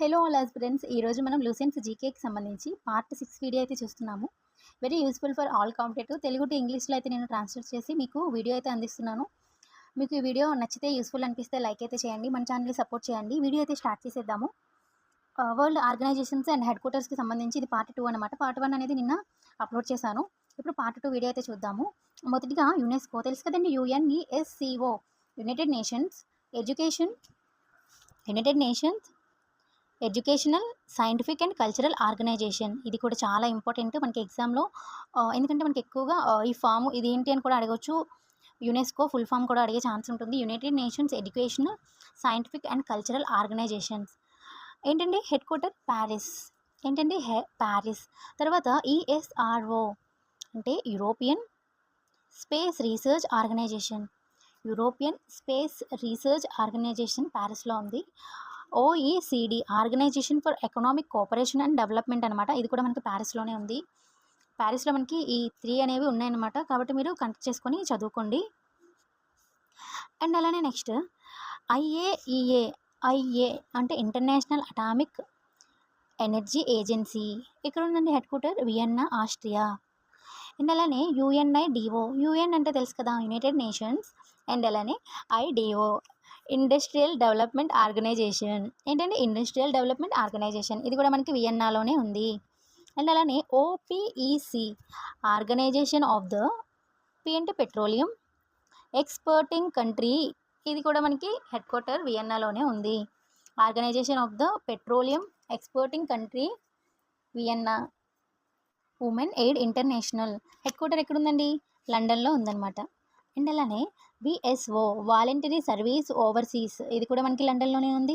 Hello all friends ఈరోజు మనం లూసెన్స్ జీకేకి సంబంధించి పార్ట్ సిక్స్ వీడియో అయితే చూస్తున్నాము. Very useful for all competitive Telugu to ఇంగ్లీష్లో అయితే నేను ట్రాన్స్లేట్ చేసి మీకు వీడియో అయితే అందిస్తున్నాను. మీకు ఈ వీడియో నచ్చితే యూస్ఫుల్ అనిపిస్తే లైక్ అయితే చేయండి. మన ఛానల్ని సపోర్ట్ చేయండి. వీడియో అయితే స్టార్ట్ చేసేద్దాము. వరల్డ్ ఆర్గనైజేషన్స్ అండ్ హెడ్ క్వార్టర్స్కి సంబంధించి ఇది పార్ట్ టూ అనమాట పార్ట్ వన్ అనేది నిన్న అప్లోడ్ చేశాను. ఇప్పుడు పార్ట్ టూ వీడియో అయితే చూద్దాము. మొదటిగా యునెస్కో తెలుసు కదండి? UNESCO United Nations Education United Nations Educational Scientific and Cultural Organisation. ఇది కూడా చాలా ఇంపార్టెంట్ మనకి ఎగ్జామ్లో. ఎందుకంటే మనకి ఎక్కువగా ఈ ఫామ్ ఇది ఏంటి అని కూడా అడగవచ్చు యునెస్కో ఫుల్ ఫామ్ కూడా అడిగే ఛాన్స్ ఉంటుంది. United Nations Educational Scientific and Cultural Organisations. ఏంటండి హెడ్ క్వార్టర్? ప్యారిస్. ఏంటండి హె ప్యారిస్? తర్వాత ఈఎస్ఆర్ఓ అంటే European Space Research Organisation. European Space Research Organisation ప్యారిస్లో ఉంది. OECD Organisation for Economic Cooperation and Development అనమాట ఇది కూడా మనకి ప్యారిస్లోనే ఉంది. ప్యారిస్లో మనకి ఈ త్రీ అనేవి ఉన్నాయన్నమాట. కాబట్టి మీరు కనెక్ట్ చేసుకొని చదువుకోండి. అండ్ అలానే నెక్స్ట్ ఐఏఈఏ ఐఏ అంటే ఇంటర్నేషనల్ అటామిక్ ఎనర్జీ ఏజెన్సీ. ఇక్కడ ఉందండి headquarter Vienna Austria. And అలానే యుఎన్ఐడిఓ యుఎన్ అంటే తెలుసు కదా యునైటెడ్ నేషన్స్. అండ్ అలానే ఐడిఓ. Industrial Development Organisation. ఏంటంటే ఇండస్ట్రియల్ డెవలప్మెంట్ ఆర్గనైజేషన్. ఇది కూడా మనకి వియన్నాలోనే ఉంది. అండ్ అలానే OPEC Organisation of the P అంటే పెట్రోలియం ఎక్స్పర్టింగ్ కంట్రీ. ఇది కూడా మనకి హెడ్ క్వార్టర్ వియన్నాలోనే ఉంది. Organisation of the Petroleum Exporting Country Vienna. Women Aid International headquarter ఎక్కడుందండి? లండన్లో ఉందన్నమాట. అండ్ అలానే విఎస్ఓ వాలంటరీ సర్వీస్ ఓవర్సీస్. ఇది కూడా మనకి లండన్లోనే ఉంది.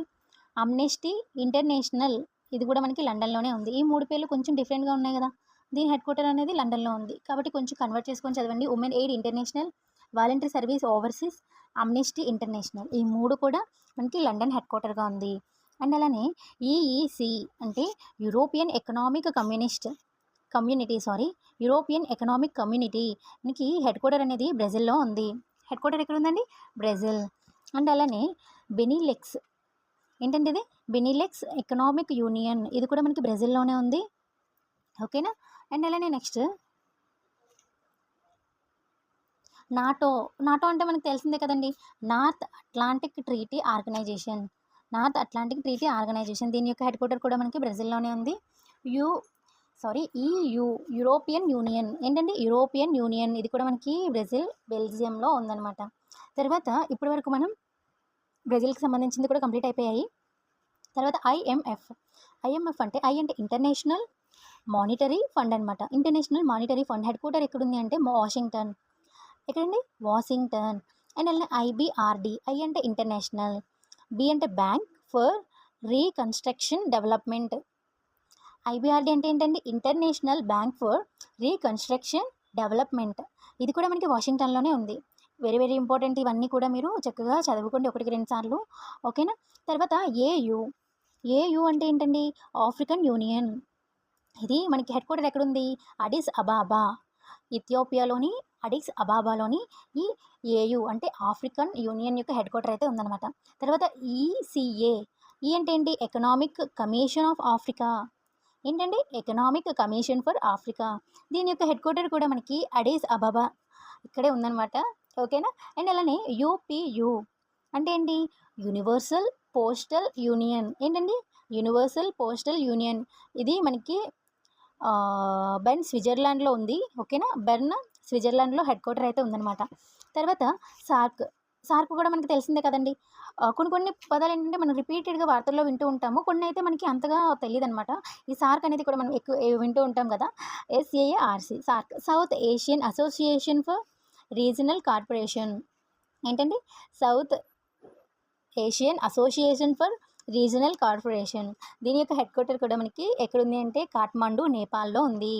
అమ్నెస్టీ ఇంటర్నేషనల్ ఇది కూడా మనకి లండన్లోనే ఉంది. ఈ మూడు పేర్లు కొంచెం డిఫరెంట్గా ఉన్నాయి కదా? దీని హెడ్ క్వార్టర్ అనేది లండన్లో ఉంది. కాబట్టి కొంచెం కన్వర్ట్ చేసుకొని చదవండి. Women Aid International Voluntary Service Overseas Amnesty International. ఈ మూడు కూడా మనకి లండన్ హెడ్ క్వార్టర్గా ఉంది. అండ్ అలానే ఈఈసి అంటే European Economic Communist Community sorry European Economic Community. మనకి హెడ్ క్వార్టర్ అనేది బ్రెజిల్లో ఉంది. హెడ్ క్వార్టర్ ఎక్కడ ఉందండి బ్రెజిల్. అండ్ అలానే బెనీలెక్స్. ఏంటంటే ఇది బెనీలెక్స్ ఎకనామిక్ యూనియన్. ఇది కూడా మనకి బ్రెజిల్లోనే ఉంది. ఓకేనా? అండ్ అలానే నెక్స్ట్. నాటో. నాటో అంటే మనకు తెలిసిందే కదండి. North Atlantic Treaty Organisation. North Atlantic Treaty Organisation. దీని యొక్క హెడ్ క్వార్టర్ కూడా మనకి బ్రెజిల్లోనే ఉంది. U sorry E U European Union. ఏంటంటే యూరోపియన్ యూనియన్. ఇది కూడా మనకి బ్రెజిల్ బెల్జియంలో ఉందన్నమాట. తర్వాత ఇప్పటి వరకు మనం బ్రెజిల్కి సంబంధించింది కూడా కంప్లీట్ అయిపోయాయి. తర్వాత ఐఎంఎఫ్ ఐఎంఎఫ్ అంటే ఐ అంటే ఇంటర్నేషనల్ మానిటరీ ఫండ్ అనమాట international monetary fund head quarter ఎక్కడుంది అంటే వాషింగ్టన్. ఎక్కడండి? వాషింగ్టన్. అండ్ అలానే ఐబిఆర్డి ఐ అంటే ఇంటర్నేషనల్. బి అంటే Bank for Reconstruction Development. IBRD అంటే ఏంటంటే International Bank for Reconstruction Development ఇది కూడా మనకి వాషింగ్టన్లోనే ఉంది. వెరీ వెరీ ఇంపార్టెంట్ ఇవన్నీ కూడా మీరు చక్కగా చదువుకోండి ఒకటికి రెండు సార్లు. ఓకేనా తర్వాత ఏయు ఏయు అంటే ఏంటండి? ఆఫ్రికన్ యూనియన్ ఇది మనకి హెడ్ క్వార్టర్ ఎక్కడుంది అడిస్ అబాబా ఇథియోపియాలోని అడిస్ అబాబాలోని ఈ ఏయు అంటే ఆఫ్రికన్ యూనియన్ యొక్క హెడ్ క్వార్టర్ అయితే ఉందన్నమాట. తర్వాత ఈసీఏ ఈ e అంటే ఏంటి? ఎకనామిక్ కమిషన్ ఆఫ్ ఆఫ్రికా ఏంటండి? ఎకనామిక్ కమిషన్ ఫర్ ఆఫ్రికా దీని యొక్క హెడ్ క్వార్టర్ కూడా మనకి అడేస్ అబాబా ఇక్కడే ఉందన్నమాట. ఓకేనా అండ్ అలానే యూపీయు అంటే ఏంటి? యూనివర్సల్ పోస్టల్ యూనియన్ ఏంటండి? యూనివర్సల్ పోస్టల్ యూనియన్ ఇది మనకి బెర్న్ స్విట్జర్లాండ్లో ఉంది. ఓకేనా బెర్న్ స్విట్జర్లాండ్లో హెడ్ క్వార్టర్ అయితే ఉందన్నమాట. తర్వాత సార్క్ సార్క్ కూడా మనకి తెలిసిందే కదండి. కొన్ని కొన్ని పదాలు ఏంటంటే మనం రిపీటెడ్గా వార్తల్లో వింటూ ఉంటాము. కొన్ని అయితే మనకి అంతగా తెలియదు అనమాట ఈ సార్క్ అనేది కూడా మనం ఎక్కువ వింటూ ఉంటాం కదా. SARC SAARC. South Asian Association for Regional Corporation. ఏంటండి? South Asian Association for Regional Corporation. దీని యొక్క హెడ్ క్వార్టర్ కూడా మనకి ఎక్కడుంది అంటే కాఠ్మండూ నేపాల్లో ఉంది.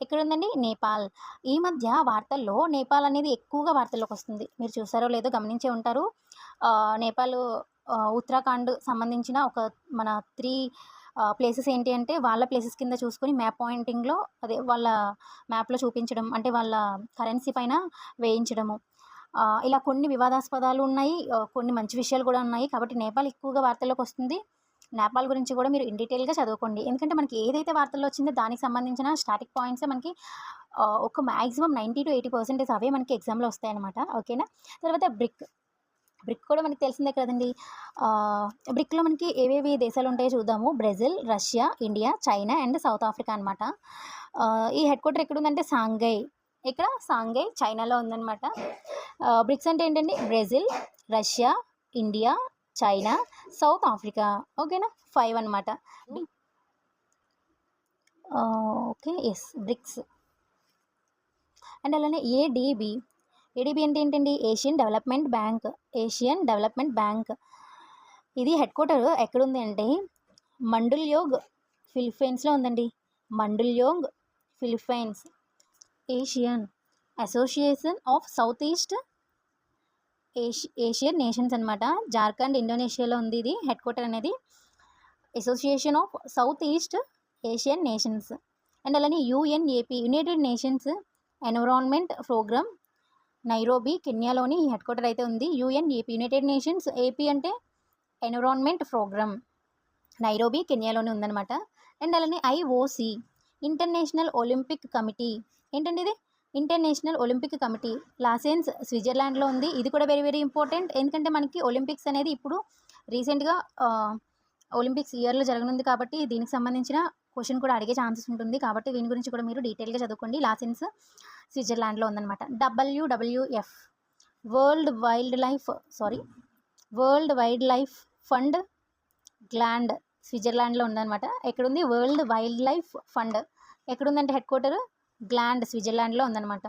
ఎక్కడ ఉందండి నేపాల్. ఈ మధ్య వార్తల్లో నేపాల్ అనేది ఎక్కువగా వార్తల్లోకి వస్తుంది. మీరు చూసారో లేదో గమనించే ఉంటారు. నేపాల్ ఉత్తరాఖండ్ సంబంధించిన ఒక మన త్రీ ప్లేసెస్ ఏంటి అంటే వాళ్ళ ప్లేసెస్ కింద చూసుకొని మ్యాప్ పాయింటింగ్లో అదే వాళ్ళ మ్యాప్లో చూపించడం అంటే వాళ్ళ కరెన్సీ పైన వేయించడము. ఇలా కొన్ని వివాదాస్పదాలు ఉన్నాయి. కొన్ని మంచి విషయాలు కూడా ఉన్నాయి. కాబట్టి నేపాల్ ఎక్కువగా వార్తల్లోకి వస్తుంది. నేపాల్ గురించి కూడా మీరు ఇన్ డీటెయిల్గా చదువుకోండి. ఎందుకంటే మనకి ఏదైతే వార్తల్లో వచ్చిందో దానికి సంబంధించిన స్టాటిక్ పాయింట్స్ మనకి ఒక maximum ninety to eighty percentage అవే మనకి ఎగ్జామ్లో వస్తాయన్నమాట. ఓకేనా తర్వాత బ్రిక్ బ్రిక్ కూడా మనకి తెలిసిందే కదండి. బ్రిక్లో మనకి ఏవేవి దేశాలు ఉంటాయో చూద్దాము. Brazil Russia India China and South Africa అనమాట ఈ హెడ్ క్వార్టర్ ఎక్కడ ఉందంటే సాంఘై ఇక్కడ సాంఘై చైనాలో ఉందన్నమాట. బ్రిక్స్ అంటే ఏంటండి? Brazil Russia India China south Africa. ఓకేనా? ఫైవ్ అనమాట ఓకే. Yes BRICS. అండ్ అలానే ఏడిబి ఏడిబి అంటే ఏంటండి? Asian development bank. Asian development bank. ఇది హెడ్ క్వార్టర్ ఎక్కడుంది అంటే మండుల్యోగ్ ఫిలిప్పైన్స్లో ఉందండి. Mandaluyong Philippines. Asian association of south east Asian nations అనమాట జార్ఖండ్ ఇండోనేషియాలో ఉంది ఇది హెడ్ క్వార్టర్ అనేది. Association of south east Asian nations and అలానే UNEP united nations environment programme Nairobi కెన్యాలోని ఈ హెడ్ క్వార్టర్ అయితే ఉంది. యుఎన్ఏపి యునైటెడ్ నేషన్స్ ఏపీ అంటే ఎన్విరాన్మెంట్ ప్రోగ్రామ్ నైరోబీ కెన్యాలోనే ఉందన్నమాట. అండ్ అలానే ఐఓసి ఇంటర్నేషనల్ ఒలింపిక్ కమిటీ ఏంటండి ఇది? ఇంటర్నేషనల్ ఒలింపిక్ కమిటీ లాసెన్స్ స్విట్జర్లాండ్లో ఉంది. ఇది కూడా వెరీ వెరీ ఇంపార్టెంట్ ఎందుకంటే మనకి ఒలింపిక్స్ అనేది ఇప్పుడు రీసెంట్గా ఒలింపిక్స్ ఇయర్లో జరగనుంది కాబట్టి దీనికి సంబంధించిన క్వశ్చన్ కూడా అడిగే ఛాన్సెస్ ఉంటుంది. కాబట్టి దీని గురించి కూడా మీరు డీటెయిల్గా చదువుకోండి. లాసెన్స్ స్విట్జర్లాండ్లో ఉందన్నమాట. WWF world wild life sorry world wild life fund Gland స్విట్జర్లాండ్లో ఉందన్నమాట. ఎక్కడుంది? World wild life fund. ఎక్కడుందంటే హెడ్ క్వార్టర్? గ్లాండ్ స్విట్జర్లాండ్లో ఉందన్నమాట.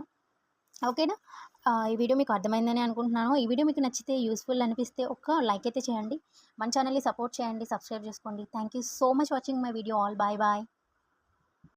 ఓకేనా? ఈ వీడియో మీకు అర్థమైందని అనుకుంటున్నాను. ఈ వీడియో మీకు నచ్చితే యూస్ఫుల్ అనిపిస్తే ఒక లైక్ అయితే చేయండి. మన ఛానల్ని సపోర్ట్ చేయండి సబ్స్క్రైబ్ చేసుకోండి. Thank you so much watching my video all. Bye bye.